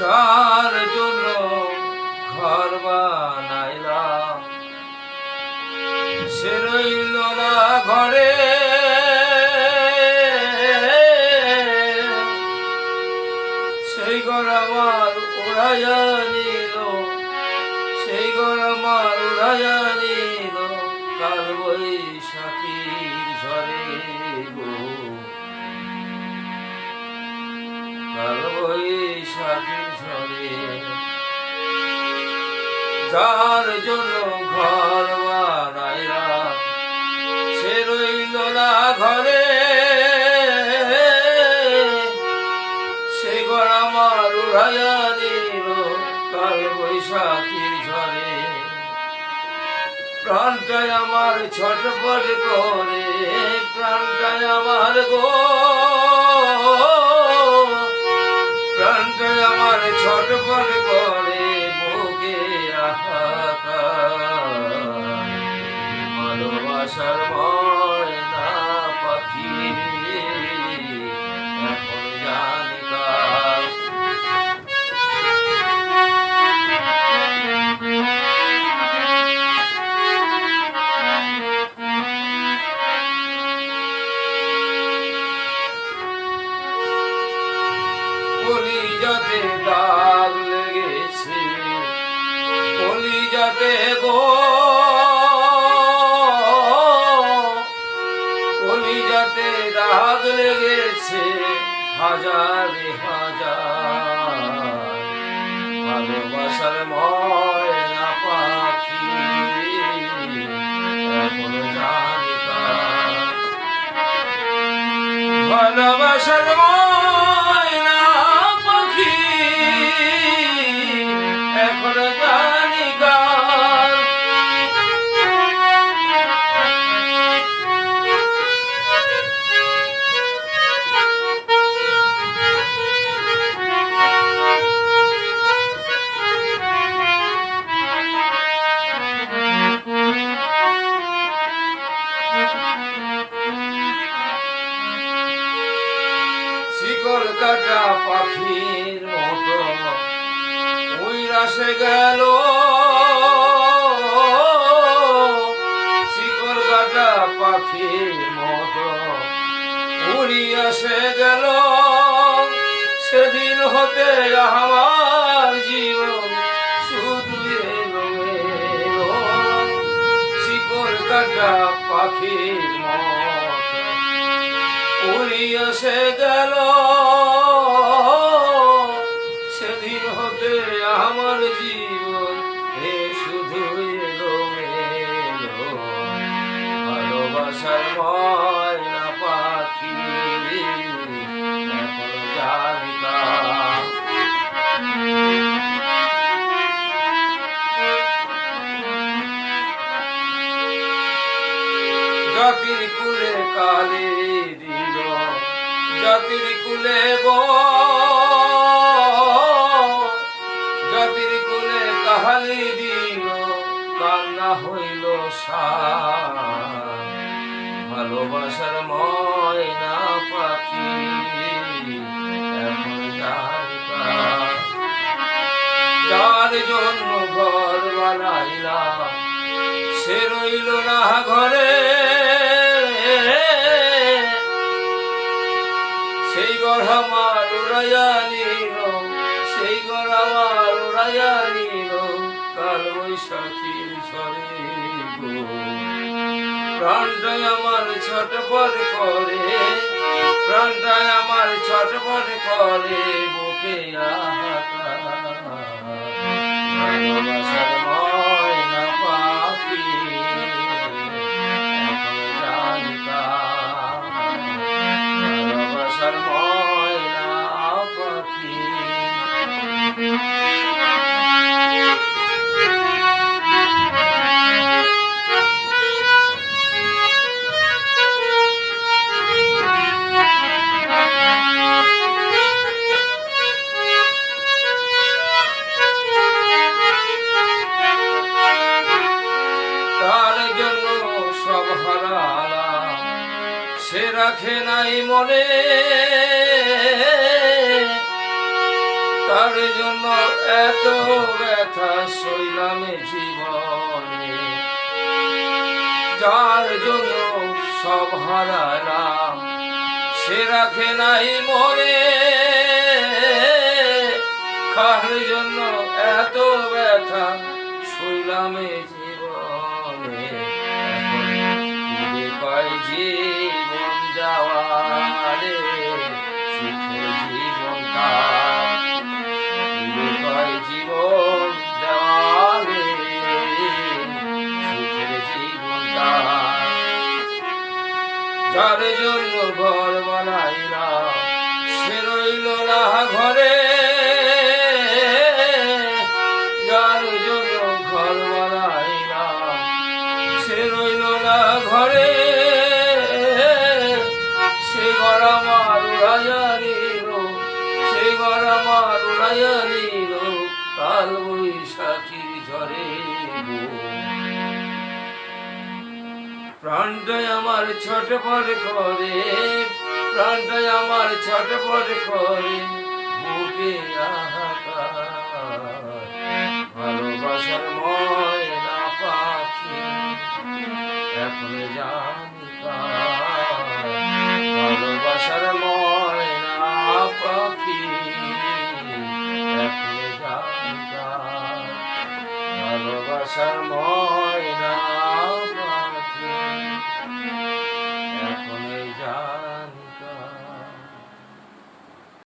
যার জন্য ঘর বানাইলাম। সে রইল না ঘরে। সেই ঘর আমার উড়াইয়া নিল, সেই ঘর আমার উড়াইয়া নিল কাল বৈশাখীর ঝরে গো। কাল যার জন্য ঘর বানাইলাম, সে রইল না ঘরে। সে ঘর আমার উড়াইয়া নিল কাল বৈশাখীর ঝরে প্রাণটাই আমার ছটপট করে, প্রাণটাই আমার গো। আমার ছটপট দাগ লেগেছে দাগ লেগেছে হাজারে হাজার। পাখি ভালোবাসার ময়না উইরাসে গেল। শিকড় কাটা পাখির মতো উড়িয়াসে গেল। সেদিন হতে আমার জীবন শুধু এলো কাটা পাখির মতো উড়িয়াসে গেল। ভালোবাসার ময়না পাখি এখন কুলে কালে দিল জাতির কুলে গো। জাতির কুলে কাহালি দিল, কান্না হইল সার। ভালোবাসার ময়না পাখি যার জন্য ঘর বানাইলাম, সে রইল না ঘরে। সেই ঘর আমার উড়াইয়া নিল, সেই ঘর আমার উড়াইয়া নিল, কাল বৈশাখীর ঝরে গো। প্রাণটাই আমার ছটপট করে প্রাণটাই আমার ছটপট করে বুকে আহা ভালোবাসার ময়না হারালাম সে রাখে নাই মনে। তার জন্য এত ব্যথা সইলাম জীবনে। যার জন্য সব হারালাম, সে রাখে নাই মনে। কার জন্য এত ব্যথা সইলামে জীবনে? জীবন যাওয়ারে সুখের জীবন পাই জীবন যাওয়ারে সুখের জীবন কার? যার জন্য ঘর বানাইলাম, সে রইল না ঘরে। আমার উড়াইয়া নিল সে ঘর আমার উড়াইয়া নিল কাল বৈশাখীর প্রাণটাই আমার ছটপট করে করে বুকে আহাকার এখন জানি কার। ভালোবাসার ময়না